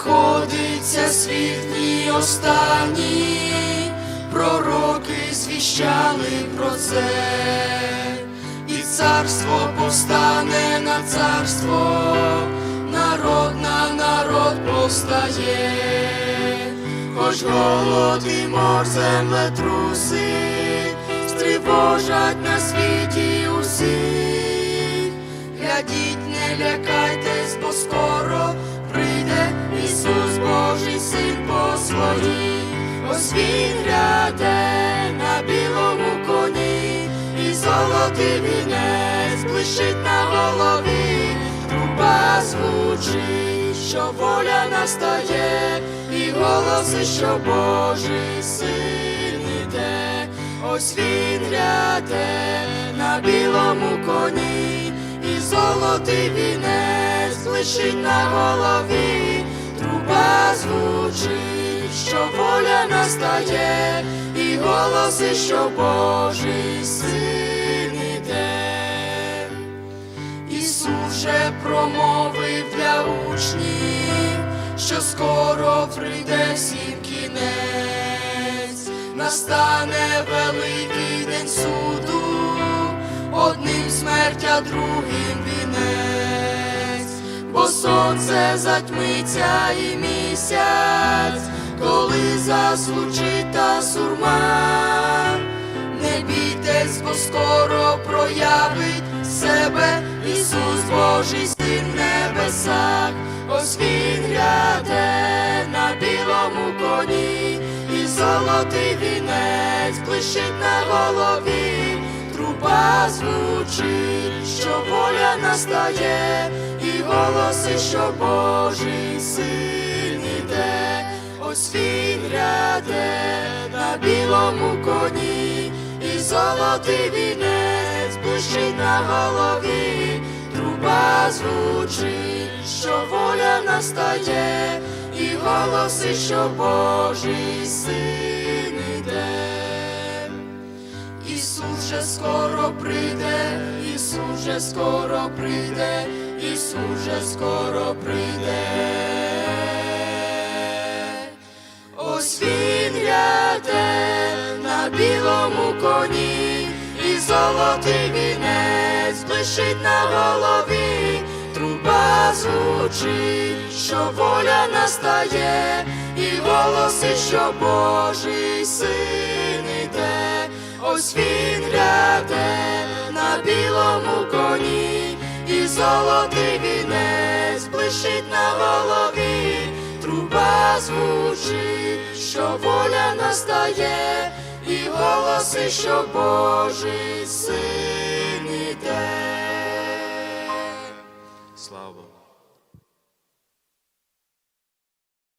скінчиться світ дні останні, пророки звіщали про це, і царство повстане на царство, народ на народ повстає, хоч голод і мор землетруси, стривожать на світі усіх. Глядіть, не лякайтесь, бо скоро Ісус Божий Син по своїй. Гряде на білому коні, і золотий вінець блищить на голові, труба звучить, що воля настає, і голоси, що Божий син іде. Ось він гряде на білому коні, і золотий вінець блищить на голові, звучить, що воля настає, і голоси, що Божий син іде. Ісус же промовив для учнів, що скоро прийде всім кінець, настане великий день суду, одним смерть, а другим сонце затьмиться і місяць, коли зазвучить та сурма. Не бійтесь, бо скоро проявить себе Ісус Божий Син в небесах, ось він гряде на білому коні, і золотий вінець блищить на голові, труба звучить, що воля настає, і голоси, що Божий син іде, ось він гряде на білому коні, і золотий вінець блищить на голові, труба звучить, що воля настає, і голоси, що Божий син іде. Ісус же скоро прийде, Ісус же скоро прийде, Ісус же скоро прийде. Ось він гряде на білому коні, і золотий вінець блищить на голові, труба звучить, що воля настає, і голоси, що Божий син ось він ряде на білому коні, і золотий вінець блищить на голові, труба звучить, що воля настає, і голоси, що Божий син.